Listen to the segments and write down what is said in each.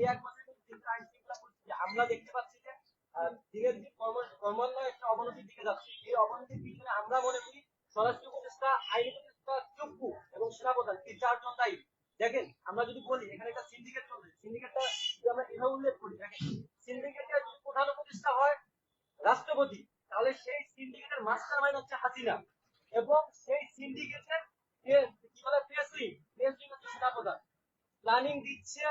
এই আমরা দেখতে পাচ্ছি যে দিনের দিন কর্ম কর্মান্বয় একটা অবনতির দিকে যাচ্ছে। এই অবনতির পিছনে আমরা মনে করি স্বরাষ্ট্র উপদেষ্টা, আইন উপদেষ্টা চক্ষু এবং সেনাপ্রধান, এই চারজন দায়ী। দেখেন, আমরা যদি বলি, এখানে একটা সিন্ডিকেট চলছে। সিন্ডিকেটটা যদি আমরা এভাবে উল্লেখ করি, দেখেন সিন্ডিকেটের যদি প্রধান উপদেষ্টা হয়, রাষ্ট্রপতি, তাহলে সেই সিন্ডিকেটের মাস্টার মাইন্ড হচ্ছে হাসিনা। এবং সেই সিন্ডিকেটের কি বলে প্রেসিং প্রেসিং হচ্ছে সেনাপ্রধান। প্ল্যানিং দিচ্ছে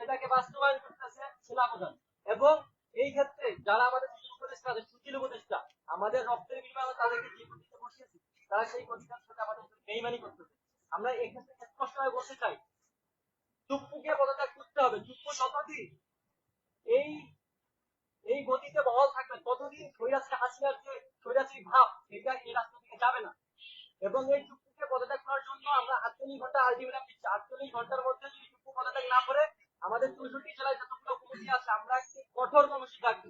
সেটাকে বাস্তবায়ন করতেছে সেনাপ্রধান এবং এই ক্ষেত্রে যারা আমাদের উপদেষ্টা আছে সুশীল উপদেষ্টা, আমাদের রক্তের বিনিময়ে তাদেরকে যে প্রতিষ্ঠা বসিয়েছি, তারা সেই প্রতিষ্ঠার সাথে আমাদের বেইমানি করতেছে। আমরা এক্ষেত্রে স্পষ্টভাবে বলতে চাই, চুপ্পুকে পদত্যাগ করতে হবে। চুপ্পু যতদিন এই এই গতিতে বহাল থাকবে। ততদিন স্বৈরাচারী হাসিনার যে স্বৈরাচারী ভাব এটা এই রাস্তা থেকে যাবে না। এবং এই চুক্তিকে পদত্যাগ করার জন্য আমরা আটচল্লিশ ঘণ্টা আলটিমেটাম দিচ্ছি। আটচল্লিশ ঘণ্টার মধ্যে যদি চুক্তি পদত্যাগ না করে আমাদের চৌষট্টি জেলায় যতগুলো কমিটি আছে, আমরা একটি কঠোর কর্মসূচি রাখব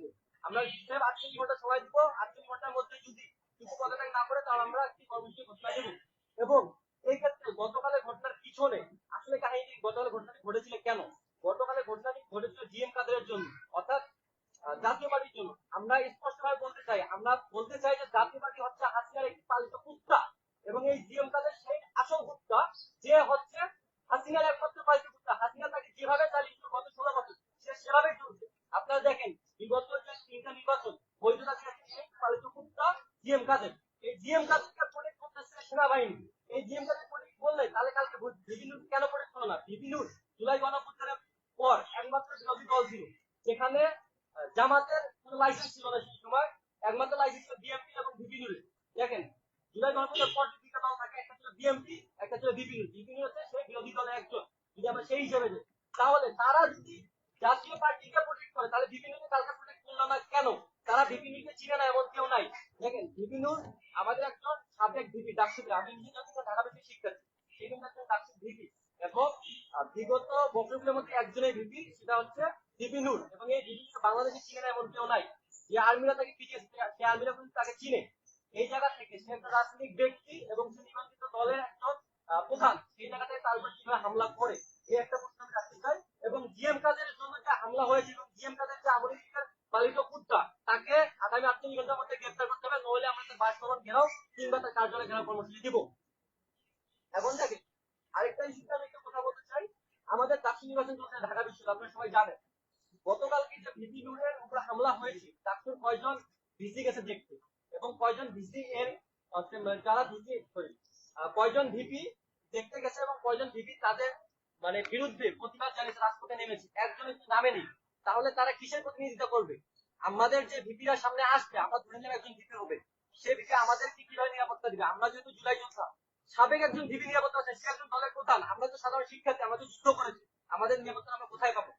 আমরা হিসেবে আটচল্লিশ ঘণ্টা সময় দিব আটচল্লিশ ঘণ্টার মধ্যে যদি চুক্তি পদত্যাগ না করে তাহলে আমরা একটি কর্মসূচি ঘোষণা দেবো এবং এই ক্ষেত্রে গতকালের ঘটনার পিছনে আসলে কাহিনী, গতকালের ঘটনাটি ঘটেছিল কেন? গতকালের ঘটনাটি ঘটেছিল জিএম কাদেরের জন্য, অর্থাৎ জাতীয় পার্টির জন্য। আমরা স্পষ্টভাবে বলতে চাই, আমরা বলতে চাই যে জাতীয় পার্টি হচ্ছে হাসিনার একটি পালিত কুত্তা। এবং এই জিএম কাদের সেই আসল কুত্তা, যে হচ্ছে হাসিনার একমাত্র পালিত কুত্তা হাসিনা তাকে যেভাবে চালিয়েছিল গত ষোলো বছর সে সেভাবেই চলছে আপনারা দেখেন বিগত যে তিনটা নির্বাচন বৈধতা দিয়েছে এই পালিত কুত্তা জিএম কাদের? এই জিএম কাদেরকে প্রোটেক্ট করতেছে সেনাবাহিনী? এই জিএম কাদের প্রোটেক্ট করলে তাহলে কালকে বিভিন্ন কেন প্রোটেক্ট হলো না? বিভিন্ন জুলাই গণঅভ্যুত্থানের পর একমাত্র বিরোধী দল ছিল। যেখানে জামাতের কোনো লাইসেন্স ছিল না সেই সময়। একমাত্র লাইসেন্স ছিল বিএমপি এবং বিপিনুরে দেখেন, জুলাই গণঅভ্যুত্থানের পর দুইটা দল থাকে, একটা ছিল বিএমপি একটা ছিল বিপিনুর বিপিনুর হচ্ছে সেই বিরোধী দলের একজন। যদি আমরা সেই হিসেবে তাহলে তারা যদি জাতীয় পার্টিকে প্রোটেক্ট করে তাহলে বিপিনুরকে কালকে প্রোটেক্ট করল না কেন তারা বিপিনুরকে চিনে না এমন কেউ নাই দেখেন বিপিনুর আমাদের একজন সাবেক ভিপি ডাকসুতে আমি নিজে বেশি শিক্ষার্থী সেই জন্য একজন ভিপি এবং বিগত বছরগুলোর মধ্যে একজনের ভিপি, সেটা হচ্ছে বিপিনুর এবং এই ভিপি বাংলাদেশে চিনে এমন কেউ নাই। যে আর্মিরা তাকে পিটিয়েছে সে আর্মিরা কিন্তু তাকে চিনে। এই জায়গা থেকে সে একটা রাজনৈতিক ব্যক্তি এবং সে নিবন্ধিত দলের একজন প্রধান, সেই জায়গা থেকে তার উপর কীভাবে হামলা করে, এই একটা প্রশ্ন আমি রাখতে চাই। এবং জিএম কাদের জন্য যে হামলা হয়েছে এবং জিএম কাদের যে আমেরিকার পালিত কুত্তা তাকে আগামী আটচল্লিশ ঘণ্টার মধ্যে গ্রেপ্তার করতে হবে নইলে আমরা তার বাসভবন ঘেরাও কিংবা তার কার্যালয় ঘেরাও কর্মসূচি দিব। এখন দেখে আরেকটা ইস্যুতে আমি একটা কথা বলতে চাই। আমাদের চাকরি নির্বাচন চলছে ঢাকা বিশ্ববিদ্যালয়, আপনারা সবাই জানেন। গতকালকে যে ভিপি নুরের উপরে হামলা হয়েছে চাকরির কয়জন ভিসি গেছে দেখতে? এবং কয়জন ভিসি এর মানে যারা ভিসি সরি কয়জন ভিপি দেখতে গেছে এবং কয়জন ভিপি তাদের মানে বিরুদ্ধে প্রতিবাদ জানিয়েছে, রাজপথে নেমেছে। একজনের নামে নেই। তাহলে তারা কিসের প্রতিনিধিত্ব করবে? আমাদের যে ভিপিরা সামনে আসবে, আমরা ধরে নেব একজন ভিপি হবে। সে ভিপি আমাদেরকে কীভাবে নিরাপত্তা দিবে? আমরা যেহেতু জুলাই যোদ্ধা, সাবেক একজন ভিপি নিরাপত্তা আছে, সে একজন দলের প্রধান। আমরা তো সাধারণ শিক্ষার্থী, আমরা তো যুদ্ধ করেছি। আমাদের নিরাপত্তা আমরা কোথায় পাবো?